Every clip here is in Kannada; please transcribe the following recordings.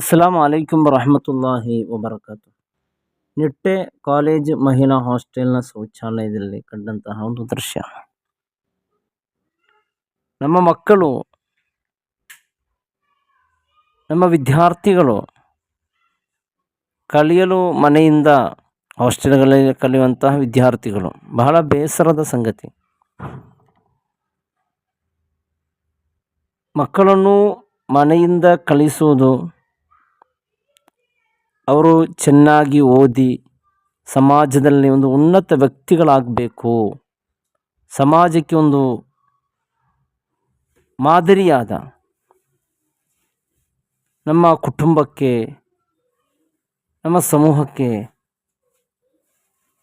ಅಸ್ಸಲಾಂ ಅಲೈಕುಮ್ ವರಹಮತುಲ್ಲಾಹಿ ವಬರಕಾತು ನಿಟ್ಟೆ ಕಾಲೇಜ್ ಮಹಿಳಾ ಹಾಸ್ಟೆಲ್ನ ಶೌಚಾಲಯದಲ್ಲಿ ಕಂಡಂತಹ ಒಂದು ದೃಶ್ಯ. ನಮ್ಮ ಮಕ್ಕಳು, ನಮ್ಮ ವಿದ್ಯಾರ್ಥಿಗಳು ಕಲಿಯಲು ಮನೆಯಿಂದ ಹಾಸ್ಟೆಲ್ಗಳಲ್ಲಿ ಕಲಿಯುವಂತಹ ವಿದ್ಯಾರ್ಥಿಗಳು, ಬಹಳ ಬೇಸರದ ಸಂಗತಿ. ಮಕ್ಕಳನ್ನು ಮನೆಯಿಂದ ಕಳಿಸುವುದು ಅವರು ಚೆನ್ನಾಗಿ ಓದಿ ಸಮಾಜದಲ್ಲಿ ಒಂದು ಉನ್ನತ ವ್ಯಕ್ತಿಗಳಾಗಬೇಕು. ಸಮಾಜಕ್ಕೆ ಒಂದು ಮಾದರಿಯಾದ ನಮ್ಮ ಕುಟುಂಬಕ್ಕೆ, ನಮ್ಮ ಸಮೂಹಕ್ಕೆ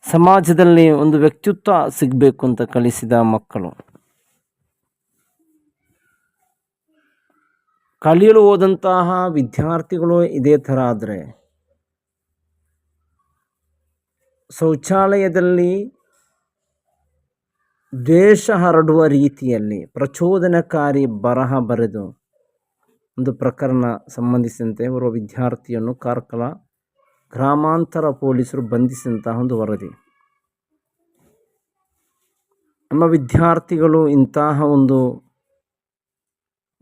ಸಮಾಜದಲ್ಲಿ ಒಂದು ವ್ಯಕ್ತಿತ್ವ ಸಿಗಬೇಕು ಅಂತ ಕಲಿಸಿದ ಮಕ್ಕಳು. ಕಲಿಯಲು ಹೋದಂತಹ ವಿದ್ಯಾರ್ಥಿಗಳು ಇದೇ ಥರ ಆದರೆ ಶೌಚಾಲಯದಲ್ಲಿ ದ್ವೇಷ ಹರಡುವ ರೀತಿಯಲ್ಲಿ ಪ್ರಚೋದನಕಾರಿ ಬರಹ ಬರೆದು ಒಂದು ಪ್ರಕರಣ ಸಂಬಂಧಿಸಿದಂತೆ ಓರ್ವ ವಿದ್ಯಾರ್ಥಿಯನ್ನು ಕಾರ್ಕಳ ಗ್ರಾಮಾಂತರ ಪೊಲೀಸರು ಬಂಧಿಸಿದಂತಹ ಒಂದು ವರದಿ. ನಮ್ಮ ವಿದ್ಯಾರ್ಥಿಗಳು ಇಂತಹ ಒಂದು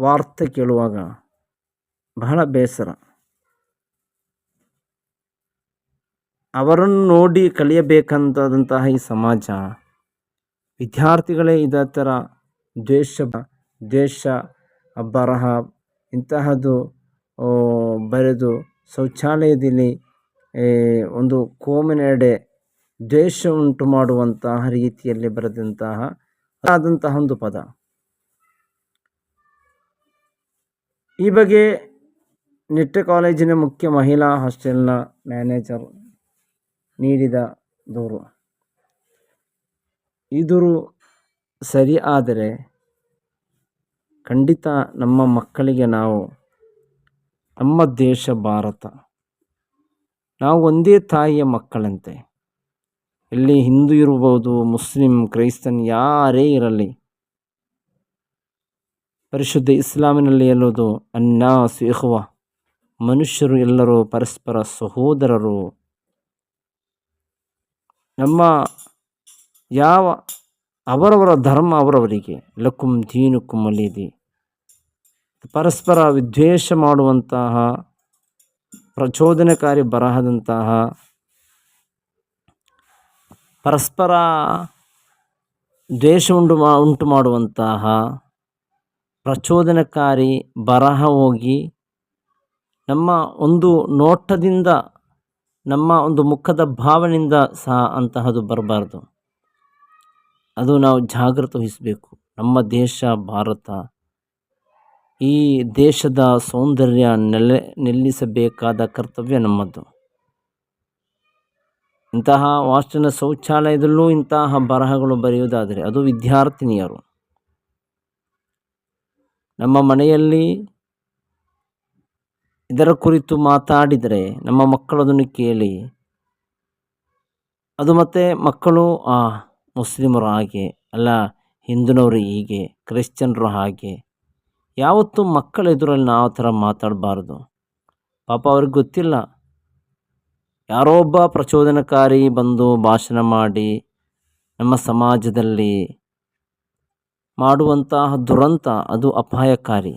ವಾರ್ತೆ ಕೇಳುವಾಗ ಬಹಳ ಬೇಸರ. ಅವರನ್ನು ನೋಡಿ ಕಲಿಯಬೇಕಂತಾದಂತಹ ಈ ಸಮಾಜ, ವಿದ್ಯಾರ್ಥಿಗಳೇ ಇದೇ ಥರ ದ್ವೇಷ ದ್ವೇಷ ಬರಹ ಇಂತಹದ್ದು ಬರೆದು ಶೌಚಾಲಯದಲ್ಲಿ ಒಂದು ಕೋಮಿನೆಡೆ ದ್ವೇಷ ಉಂಟು ಮಾಡುವಂತಹ ರೀತಿಯಲ್ಲಿ ಬರೆದಂತಹ ಆದಂತಹ ಒಂದು ಪದ. ಈ ಬಗ್ಗೆ ನಿಟ್ಟೆ ಕಾಲೇಜಿನ ಮುಖ್ಯ ಮಹಿಳಾ ಹಾಸ್ಟೆಲ್ನ ಮ್ಯಾನೇಜರ್ ನೀಡಿದ ದೂರು. ಈ ಸರಿ ಆದರೆ ಖಂಡಿತ ನಮ್ಮ ಮಕ್ಕಳಿಗೆ ನಾವು, ನಮ್ಮ ದೇಶ ಭಾರತ. ನಾವು ಒಂದೇ ತಾಯಿಯ ಮಕ್ಕಳಂತೆ. ಇಲ್ಲಿ ಹಿಂದೂ ಇರ್ಬೋದು, ಮುಸ್ಲಿಂ, ಕ್ರೈಸ್ತನ್ ಯಾರೇ ಇರಲಿ. ಪರಿಶುದ್ಧ ಇಸ್ಲಾಮಿನಲ್ಲಿ ಎಲ್ಲೋದು ಅನ್ನ ಇಖ್ವ ಮನುಷ್ಯರು ಎಲ್ಲರೂ ಪರಸ್ಪರ ಸಹೋದರರು. ನಮ್ಮ ಯಾವ ಅವರವರ ಧರ್ಮ ಅವರವರಿಗೆ ಲಕುಂ ದೀನುಕುಂ ಅಲಿದಿ ಪರಸ್ಪರ ವಿದ್ವೇಷ ಮಾಡುವಂತಹ, ಪ್ರಚೋದನಕಾರಿ ಬರಹದಂತಹ, ಪರಸ್ಪರ ದ್ವೇಷ ಉಂಟು ಮಾ, ಉಂಟು ಮಾಡುವಂತಹ, ಪ್ರಚೋದನಕಾರಿ ಬರಹ ಹೋಗಿ ನಮ್ಮ ಒಂದು ನೋಟದಿಂದ ನಮ್ಮ ಒಂದು ಮುಖದ ಭಾವನೆಯಿಂದ ಸಹ ಅಂತಹದು ಬರಬಾರ್ದು. ಅದು ನಾವು ಜಾಗೃತ ವಹಿಸಬೇಕು. ನಮ್ಮ ದೇಶ, ಭಾರತ, ಈ ದೇಶದ ಸೌಂದರ್ಯ ನೆಲೆ, ನಿಲ್ಲಿಸಬೇಕಾದ ಕರ್ತವ್ಯ ನಮ್ಮದು. ಇಂತಹ ವಾಸ್ಟಿನ ಶೌಚಾಲಯದಲ್ಲೂ ಇಂತಹ ಬರಹಗಳು ಬರೆಯುವುದಾದರೆ ಅದು ವಿದ್ಯಾರ್ಥಿನಿಯರು. ನಮ್ಮ ಮನೆಯಲ್ಲಿ ಇದರ ಕುರಿತು ಮಾತಾಡಿದರೆ ನಮ್ಮ ಮಕ್ಕಳು ಅದನ್ನು ಕೇಳಿ, ಅದು ಮತ್ತು ಮಕ್ಕಳು ಆ ಮುಸ್ಲಿಮರು ಹಾಗೆ ಅಲ್ಲ, ಹಿಂದೂನವರು ಹೀಗೆ, ಕ್ರಿಶ್ಚಿಯನ್ರು ಹಾಗೆ. ಯಾವತ್ತೂ ಮಕ್ಕಳ ಎದುರಲ್ಲಿ ನಾವು ಥರ ಮಾತಾಡಬಾರ್ದು. ಪಾಪ ಅವ್ರಿಗೆ ಗೊತ್ತಿಲ್ಲ. ಯಾರೋ ಒಬ್ಬ ಪ್ರಚೋದನಕಾರಿ ಬಂದು ಭಾಷಣ ಮಾಡಿ ನಮ್ಮ ಸಮಾಜದಲ್ಲಿ ಮಾಡುವಂತಹ ದುರಂತ ಅದು ಅಪಾಯಕಾರಿ.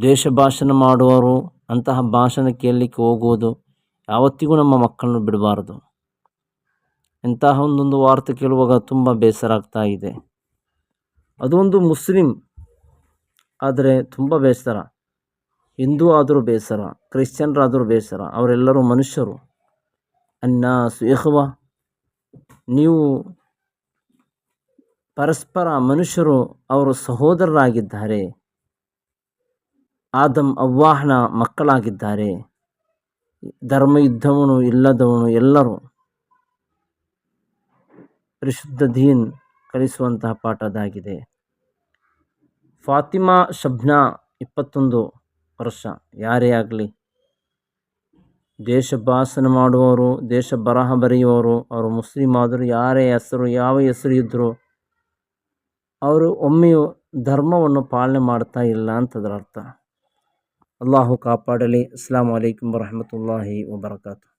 ದ್ವೇಷ ಭಾಷಣ ಮಾಡುವವರು ಅಂತಹ ಭಾಷಣ ಕೇಳಲಿಕ್ಕೆ ಹೋಗುವುದು ಯಾವತ್ತಿಗೂ ನಮ್ಮ ಮಕ್ಕಳನ್ನು ಬಿಡಬಾರ್ದು. ಇಂತಹ ಒಂದೊಂದು ವಾರ್ತೆ ಕೇಳುವಾಗ ತುಂಬ ಬೇಸರ ಆಗ್ತಾ ಇದೆ. ಅದೊಂದು ಮುಸ್ಲಿಂ ಆದರೆ ತುಂಬ ಬೇಸರ. ಹಿಂದೂ ಆದರೂ ಬೇಸರ, ಕ್ರಿಶ್ಚಿಯನ್ರಾದರೂ ಬೇಸರ, ಅವರೆಲ್ಲರೂ ಮನುಷ್ಯರು. ಅನ್ನ ಸುಯಹವ ನೀವು ಪರಸ್ಪರ ಮನುಷ್ಯರು, ಅವರು ಸಹೋದರರಾಗಿದ್ದಾರೆ. ಆದಮ್ ಅವ್ವಾಹನ ಮಕ್ಕಳಾಗಿದ್ದಾರೆ. ಧರ್ಮ ಯುದ್ಧವನು ಇಲ್ಲದವನು ಎಲ್ಲರೂ ಪರಿಶುದ್ಧ ದೀನ್ ಕಲಿಸುವಂತಹ ಪಾಠ ಅದಾಗಿದೆ. ಫಾತಿಮಾ ಶಬ್ನಾ ಇಪ್ಪತ್ತೊಂದು ವರ್ಷ. ಯಾರೇ ಆಗಲಿ ದೇಶ ಭಾಷಣ ಮಾಡುವವರು, ದೇಶ ಬರಹ ಬರೆಯುವವರು, ಅವರು ಮುಸ್ಲಿಂ ಆದರೂ ಯಾರೇ ಹೆಸರು, ಯಾವ ಹೆಸರು ಇದ್ದರೂ ಅವರು ಒಮ್ಮೆಯೂ ಧರ್ಮವನ್ನು ಪಾಲನೆ ಮಾಡ್ತಾ ಇಲ್ಲ ಅಂತದರ ಅರ್ಥ ಅಲ್ಲಾಹು ಕಾಪಾಡಲಿ ಅಸ್ಲಾಂ ವಲೈಕಂ ವರಹಮತುಲ್ಲಾಹಿ ವಬರ್ಕಾತು